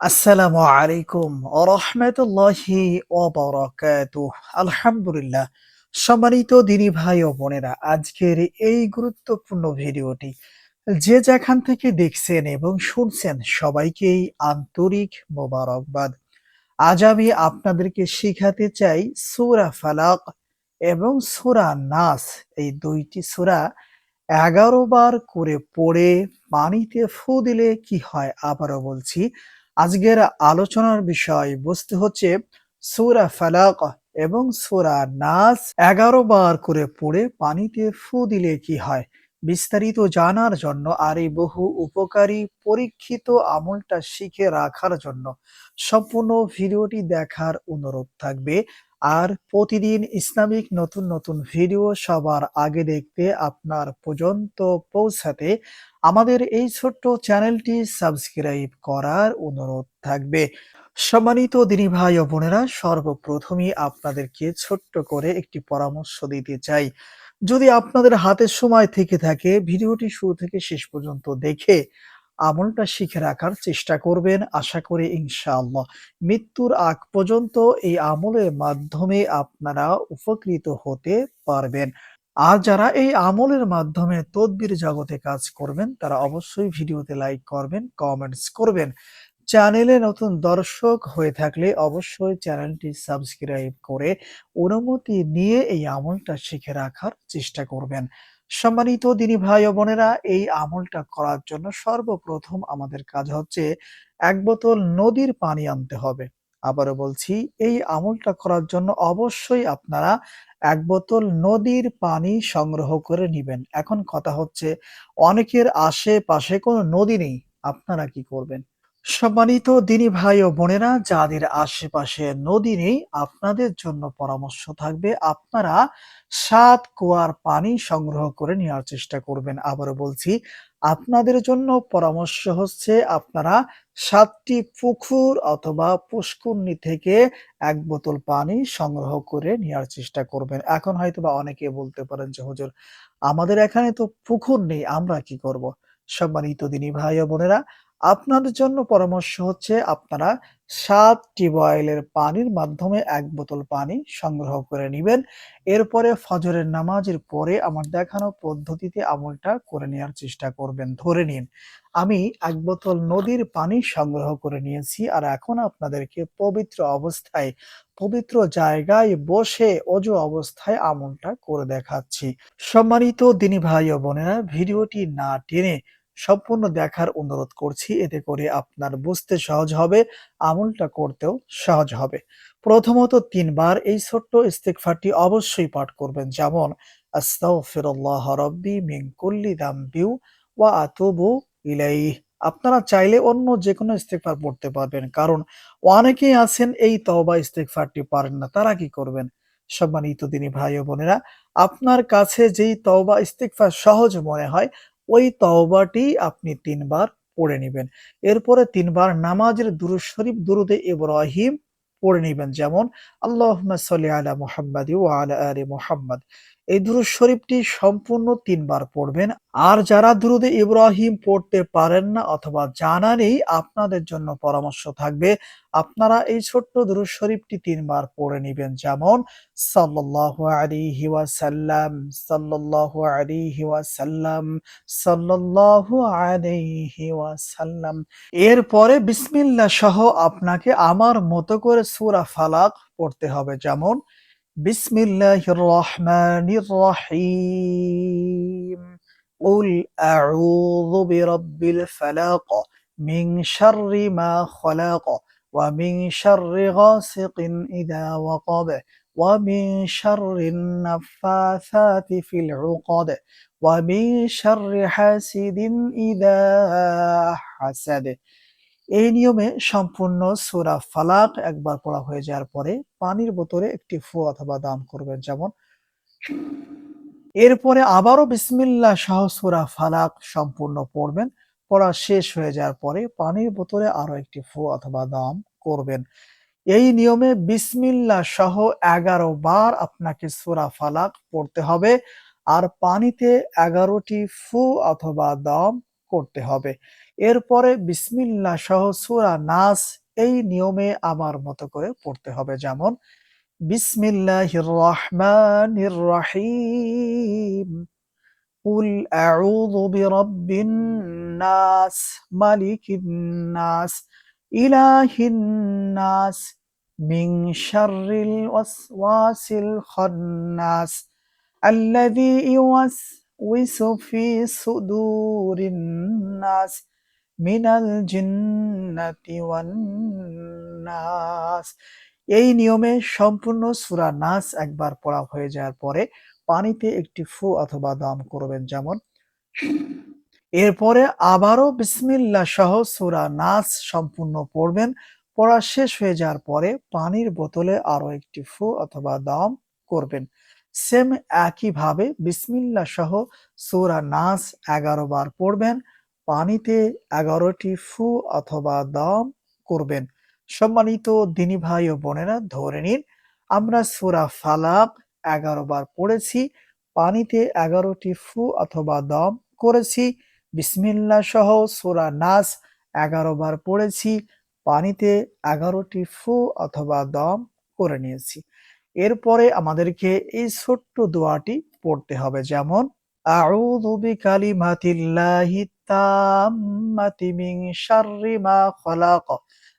আসসালামু আলাইকুম রহমতুল্লাহি আলহামদুলিল্লাহ। সম্মানিত দিনী ভাই ও বোনেরা, আজকের এই গুরুত্বপূর্ণ ভিডিওটি যে যেখান থেকে দেখছেন এবং শুনছেন সবাইকেই আন্তরিক মোবারকবাদ। আজ আমি আপনাদেরকে শিখাতে চাই সূরা ফালাক এবং সূরা নাস। এই দুইটি সূরা এগারো বার করে পড়ে পানিতে ফু দিলে কি হয় আবারও বলছি। আজকের আলোচনার বিষয় বুঝতে হচ্ছে সুরা ফালাক এবং সুরা নাস। এগারো বার করে পড়ে পানিতে ফু দিলে কি হয়? বিস্তারিত জানার জন্য আর এই বহু উপকারী পরীক্ষিত আমলটা শিখে রাখার জন্য সম্পূর্ণ ভিডিওটি দেখার অনুরোধ থাকবে। আর প্রতিদিন ইসলামিক নতুন নতুন ভিডিও সবার আগে দেখতে আপনার পর্যন্ত পৌঁছাতে আমাদের এই ছোট্ট চ্যানেলটি সাবস্ক্রাইব করার অনুরোধ থাকবে। সম্মানিত দিনী ভাই ও বোনেরা, সর্বপ্রথমই আপনাদেরকে ছোট্ট করে একটি পরামর্শ দিতে চাই। যদি আপনাদের হাতে সময় থেকে থাকে, ভিডিওটি শুরু থেকে শেষ পর্যন্ত দেখে আমলটা শিখে রাখার চেষ্টা করবেন, আশা করি ইনশাআল্লাহ। মৃত্যুর আগ পর্যন্ত এই আমলের মাধ্যমে আপনারা উপকৃত হতে পারবেন। আর যারা এই আমলের মাধ্যমে তদবির জগতে কাজ করবেন, তারা অবশ্যই ভিডিওতে লাইক করবেন, কমেন্টস করবেন। চ্যানেলে নতুন দর্শক হয়ে থাকলে অবশ্যই চ্যানেলটি সাবস্ক্রাইব করে অনুমতি নিয়ে এই আমলটা শিখে রাখার চেষ্টা করবেন। সম্মানিত দিনী ভাই ও বোনেরা, এই আমলটা করার জন্য সর্বপ্রথম আমাদের কাজ হচ্ছে এক বোতল নদীর পানি আনতে হবে। আবারও বলছি, এই আমলটা করার জন্য অবশ্যই আপনারা এক বোতল নদীর পানি সংগ্রহ করে নিবেন। এখন কথা হচ্ছে, অনেকের আশেপাশে কোনো নদী নেই, আপনারা কি করবেন? সম্মানিত দিনী ভাই ও বোনেরা, যাদের আশেপাশে নদী নেই, আপনাদের জন্য পরামর্শ থাকবে, আপনারা সাত কুয়ার পানি সংগ্রহ করে নেওয়ার চেষ্টা করবেন। আবারও বলছি, আপনাদের জন্য পরামর্শ হচ্ছে, আপনারা সাতটি পুকুর অথবা পুষ্কুন্নি থেকে এক বোতল পানি সংগ্রহ করে নেওয়ার চেষ্টা করবেন। এখন হয়তো বা অনেকে বলতে পারেন যে, হুজুর, আমাদের এখানে তো পুকুর নেই, আমরা কি করব? সম্মানিত দিনী ভাই ও বোনেরা আপনাদের জন্য পরামর্শ হচ্ছে আপনারা সাত টিউবওয়েলের পানির মাধ্যমে এক বোতল পানি সংগ্রহ করে নিবেন। এরপরে ফজরের নামাজের পরে আমার দেখানো পদ্ধতিতে আমলটা করে নেওয়ার চেষ্টা করবেন। ধরে নিন, আমি এক বোতল নদীর পানি সংগ্রহ করে নিয়েছি আর এখন আপনাদেরকে পবিত্র অবস্থায়, পবিত্র জায়গায় বসে অজু অবস্থায় আমলটা করে দেখাচ্ছি। সম্মানিত দিনী ভাই ও বোনেরা, ভিডিওটি না টেনে সম্পূর্ণ দেখার অনুরোধ করছি, এতে করে আপনার বুঝতে সহজ হবে, আমলটা করতেও সহজ হবে। প্রথমত তিনবার এই ছোট্ট ইস্তেকফারটি অবশ্যই পাঠ করবেন, যেমন মিন আপনারা চাইলে অন্য যে কোনো ইস্তেগফার পড়তে পারবেন, কারণ অনেকেই আছেন এই তওবা ইস্তেগফারটি পারেন না, তারা কি করবেন? সম্মানিত দিনী ভাই ও বোনেরা, আপনার কাছে যেই তওবা ইস্তেগফার সহজ মনে হয় ওই তওবাটি আপনি তিনবার পড়ে নেবেন। এরপরে তিনবার নামাজের দুরু শরীফ, দুরুদে ইব্রাহিম পড়ে নেবেন। যেমন আল্লাহ সাল্লি আলা মুহাম্মদ ও আলা আলী মুহাম্মাদ। এই দুরূদ শরীফটি সম্পূর্ণ তিনবার পড়বেন। আর যারা দুরুদে ইব্রাহিম পড়তে পারেন না অথবা জানা নেই, আপনাদের জন্য পরামর্শ থাকবে। আপনারা এই ছোট্ট দুরূদ শরীফটি তিনবার পড়ে নিবেন। যেমন, সাল্লাল্লাহু আলাইহি ওয়াসাল্লাম, সাল্লাল্লাহু আলাইহি ওয়াসাল্লাম, সাল্লাল্লাহু আলাইহি ওয়াসাল্লাম। এরপরে বিসমিল্লাহ সহ আপনাকে আমার মতো করে সূরা ফালাক পড়তে হবে। যেমন بسم الله الرحمن الرحيم قل أعوذ برب الفلاق من شر ما خلق ومن شر غاسق إذا وقب ومن شر النفاثات في العقد ومن شر حاسد إذا حسد. এই নিয়মে সম্পূর্ণ সূরা ফালাক একবার পড়া হয়ে যাওয়ার পরে পানির বোতলে একটি ফু অথবা দাম করবেন। যেমন, এরপরে আবারও বিসমিল্লা সহ সূরা ফালাক সম্পূর্ণ পড়বেন। পড়া শেষ হয়ে যাওয়ার পরে পানির বোতলে আরও একটি ফু অথবা দাম করবেন। এই নিয়মে বিসমিল্লা সহ এগারো বার আপনাকে সূরা ফালাক পড়তে হবে আর পানিতে এগারোটি ফু অথবা দম করতে হবে। এরপরে বিসমিল্লাহ সহ সূরা নাস এই নিয়মে আমার মতো করে পড়তে হবে যেমন বিসমিল্লাহির রহমানির রহিম قل أعوذ برب الناس ملك الناس إله الناس من شر الوسواس الخناس الذي يوسوس في صدور الناس মিনাল জিন্নাতি নাস। এই নিয়মে সম্পূর্ণ সুরা নাস একবার পড়া হয়ে যাওয়ার পরে পানিতে একটি ফু অথবা দম করবেন যেমন, এরপরে আবারও বিসমিল্লা সহ সুরা নাস সম্পূর্ণ পড়বেন। পড়া শেষ হয়ে যাওয়ার পরে পানির বোতলে আরও একটি ফু অথবা দম করবেন। সেম একইভাবে বিসমিল্লা সহ সুরা নাস এগারো বার পড়বেন। পানিতে এগারোটি ফু অথবা দম করবেন। সম্মানিত দিনী ভাই ও বোনেরা, ধরে নিন, আমরা সূরা ফালাক এগারো বার পড়েছি, পানিতে এগারোটি ফু অথবা দম করেছি বিসমিল্লাহ সহ সূরা নাস এগারো বার পড়েছি, পানিতে এগারোটি ফু অথবা দম করে নিয়েছি। এরপরে আমাদেরকে এই ছোট্ট দোয়াটি পড়তে হবে, যেমন, আউযু বিকালিমাতিল্লাহি তাম্মাতি মিন শাররি মা খলাক।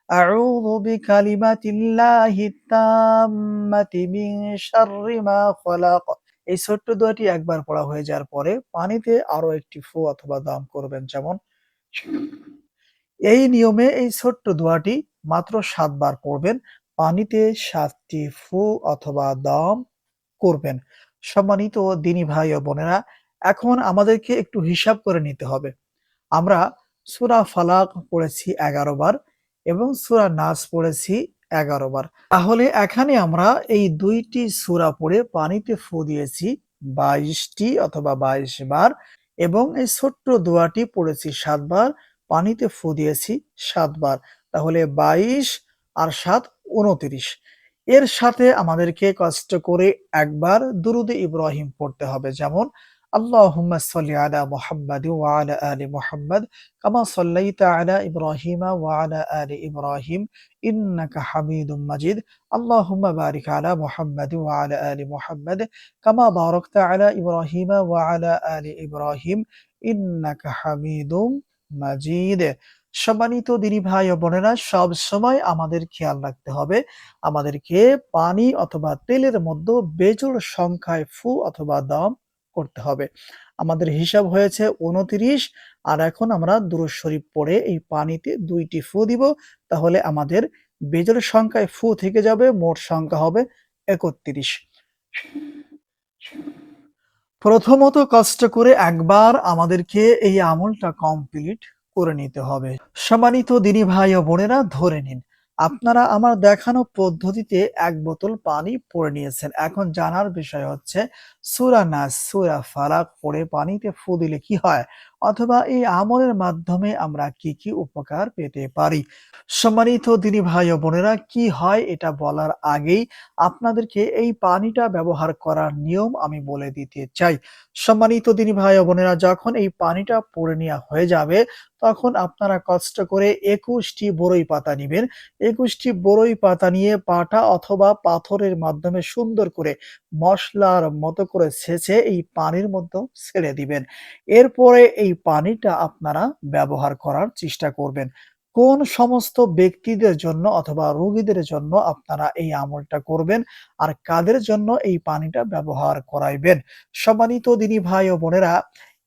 আউযু বিকালিমাতিল্লাহি তাম্মাতি মিন শাররি মা খলাক। এই ছোট্ট দোয়াটি একবার পড়া হয়ে যাওয়ার পরে পানিতে আরও একটি ফু অথবা দম করবেন যেমন, এই নিয়মে এই ছোট্ট দোয়াটি মাত্র সাতবার পড়বেন, পানিতে সাতটি ফু অথবা দম করবেন। সম্মানিত দিনী ভাই ও বোনেরা, এখন আমাদেরকে একটু হিসাব করে নিতে হবে। আমরা সুরা ফালাক পড়েছি এগারো বার এবং সুরা নাস পড়েছি এগারো বার। তাহলে এখানে আমরা এই দুইটি সুরা পড়ে পানিতে ফু দিয়েছি বাইশটি অথবা বাইশ বার এবং এই ছোট্ট দোয়াটি পড়েছি সাতবার পানিতে ফু দিয়েছি সাতবার তাহলে বাইশ আর সাত উনত্রিশ। এর সাথে আমাদেরকে কষ্ট করে একবার দুরুদে ইব্রাহিম পড়তে হবে। যেমন মুহাম্মাদ ওয়া আলা আলি মুহাম্মাদ কামা সাল্লাইতা আলা ইব্রাহিমা ওয়া আলা আলি ইব্রাহিম ইন্নাকা হামিদুম মাজিদ আল্লাহুম্মা বারিক আলা মুহাম্মাদ ওয়া আলা আলি মুহাম্মাদ কামা বারাকতা আলা ইব্রাহিমা ওয়া আলা আলি ইব্রাহিম হামিদুম মাজিদ সম্মানিত দিনী ভাই ও বোনেরা, সব সময় আমাদের খেয়াল রাখতে হবে, আমাদেরকে পানি অথবা তেলের মধ্যে বেজোড় সংখ্যায় ফু অথবা দম করতে হবে। আমাদের হিসাব হয়েছে উনত্রিশ আর এখন আমরা দুরূদ শরীফ পড়ে এই পানিতে দুইটি ফু দিব, তাহলে আমাদের বেজোড় সংখ্যায় ফু থেকে যাবে, মোট সংখ্যা হবে একত্রিশ। প্রথমত কষ্ট করে একবার আমাদেরকে এই আমলটা কমপ্লিট করে নিতে হবে। সম্মানিত দিনী ভাই ও বোনেরা, ধরে নিন, আপনারা আমার দেখানো পদ্ধতিতে এক বোতল পানি পড়ে নিয়েছেন। এখন জানার বিষয় হচ্ছে সুরা নাস সুরা ফালাক পড়ে পানিতে ফু দিলে কি হয়? অথবা এই আমলের মাধ্যমে আমরা কি কি উপকার পেতে পারি? সম্মানিত দিনী ভাই ও বোনেরা, কি হয় এটা বলার আগেই আপনাদেরকে এই পানিটা ব্যবহার করার নিয়ম আমি বলে দিতে চাই। সম্মানিত দিনী ভাই ও বোনেরা, যখন এই পানিটা পড়ে নেওয়া হয়ে যাবে, তখন আপনারা কষ্ট করে একুশটি বড়ই পাতা নিবেন। একুশটি বড়ই পাতা নিয়ে পাটা অথবা পাথরের মাধ্যমে সুন্দর করে মশলার মতো করে ছেঁচে এই পানির মধ্যে ছেড়ে দিবেন। এরপরে এই পানিটা আপনারা ব্যবহার করার চেষ্টা করবেন। কোন সমস্ত ব্যক্তিদের জন্য অথবা রোগীদের জন্য আপনারা এই আমলটা করবেন আর কাদের জন্য এই পানিটা ব্যবহার করাইবেন? সম্মানিত দিনী ভাই ও বোনেরা,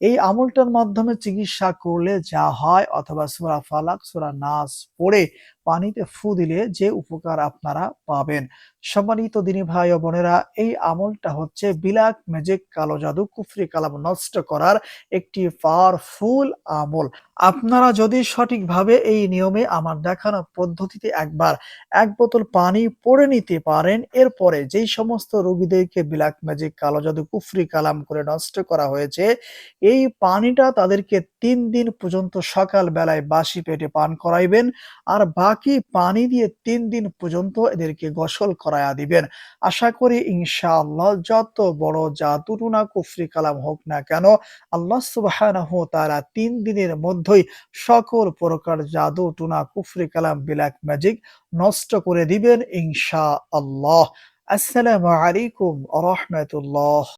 এই আমলটার মাধ্যমে চিকিৎসা করলে যা হয় অথবা সূরা ফালাক, সূরা নাস পড়ে পানিতে ফু দিলে যে উপকার আপনারা পাবেন। সম্মানিত দিনী ভাই ও বোনেরা, এই আমলটা হচ্ছে বিলাক ম্যাজিক কালো জাদু, কুফরি কালাম নষ্ট করার একটি পাওয়ারফুল আমল। আপনারা যদি সঠিকভাবে এই নিয়মে আমার দেখানো পদ্ধতিতে একবার এক বোতল পানি পড়ে নিতে পারেন, এরপরে যেই সমস্ত রোগীদেরকে বিলাক ম্যাজিক কালো জাদু, কুফরি কালাম করে নষ্ট করা হয়েছে, এই পানিটা তাদেরকে তিন দিন পর্যন্ত সকাল বেলায় বাসি পেটে পান করাইবেন। আর বাকি বাকি পানি দিয়ে ৩ দিন পর্যন্ত এদেরকে গোসল করায়া দিবেন। আশা করি ইনশাআল্লাহ যত বড় জাদু টুনা কুফরি, কালাম হোক না কেন, আল্লাহ ওয়া তাআলা ৩ দিনের মধ্যেই সকল প্রকার জাদু টুনা কুফরি, কালাম ব্ল্যাক ম্যাজিক নষ্ট করে দিবেন ইনশাআল্লাহ। আসসালামু আলাইকুম রাহমাতুল্লাহ।